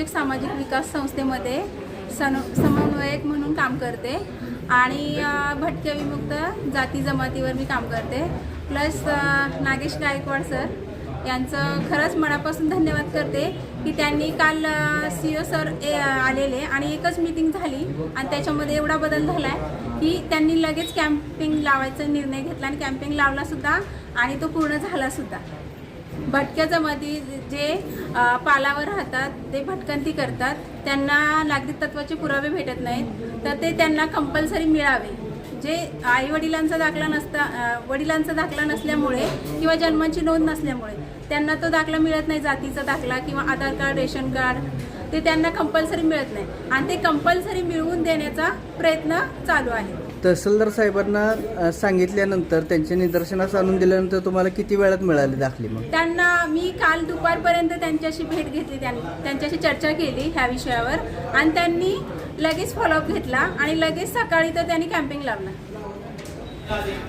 सामाजिक सामाजिक विकास संस्थेमध्ये सन समन्वयक म्हणून काम करते. आणि भटक्या विमुक्त जाती जमातीवर मी काम करते. प्लस नागेश गायकवाड सर यांचं खरंच मनापासून धन्यवाद करते की त्यांनी काल सी ओ सर ए आलेले आणि एकच मीटिंग झाली आणि त्याच्यामध्ये एवढा बदल झाला आहे की त्यांनी लगेच कॅम्पिंग लावायचा निर्णय घेतला आणि कॅम्पिंग लावलासुद्धा आणि तो पूर्ण झालासुद्धा भटक्या जमाती जे पालावर राहतात ते भटकंती करतात. त्यांना नागरिक तत्वाचे पुरावे भेटत नाहीत. तर ते त्यांना कंपल्सरी मिळावे. जे आई वडिलांचा दाखला नसता वडिलांचा दाखला नसल्यामुळे किंवा जन्माची नोंद नसल्यामुळे त्यांना तो दाखला मिळत नाही जातीचा दाखला किंवा आधार कार्ड रेशन कार्ड. ते त्यांना कंपल्सरी मिळत नाही. आणि ते कंपल्सरी मिळवून देण्याचा प्रयत्न चालू आहे. तहसीलदार साहेबांना सांगितल्यानंतर त्यांच्या निदर्शनास आणून दिल्यानंतर तुम्हाला किती वेळात मिळाली दाखली मग? त्यांना मी काल दुपारपर्यंत त्यांच्याशी भेट घेतली त्यांच्याशी चर्चा केली ह्या विषयावर. आणि त्यांनी लगेच फॉलोअप घेतला आणि लगेच सकाळी तर त्यांनी कॅम्पिंग लावला.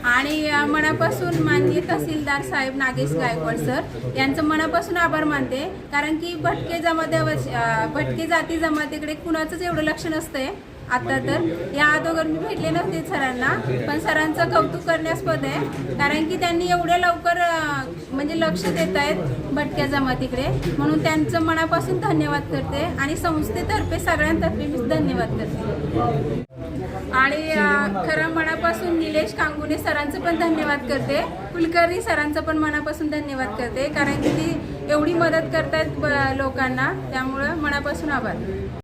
आणि मनापासून माननीय तहसीलदार साहेब नागेश गायकवाड सर यांचं मनापासून आभार मानते. कारण की भटके जमाते भटके जाती जमातीकडे कुणाचंच एवढं लक्ष नसतंय. आता तर या अगोदर मी भेटले नव्हते सरांना पण सरांचं कौतुक करण्यास्पद आहे. कारण की त्यांनी एवढ्या लवकर म्हणजे लक्ष देत आहेत भटक्या जमातीकडे. म्हणून त्यांचं मनापासून धन्यवाद करते आणि संस्थेतर्फे सगळ्यांतर्फे मी धन्यवाद करते. आणि खरं मनापासून निलेश कांगुने सरांचं पण धन्यवाद करते. कुलकर्णी सरांचं पण मनापासून धन्यवाद करते. कारण की ती एवढी मदत करतात ब- लोकांना. त्यामुळं मनापासून आभार.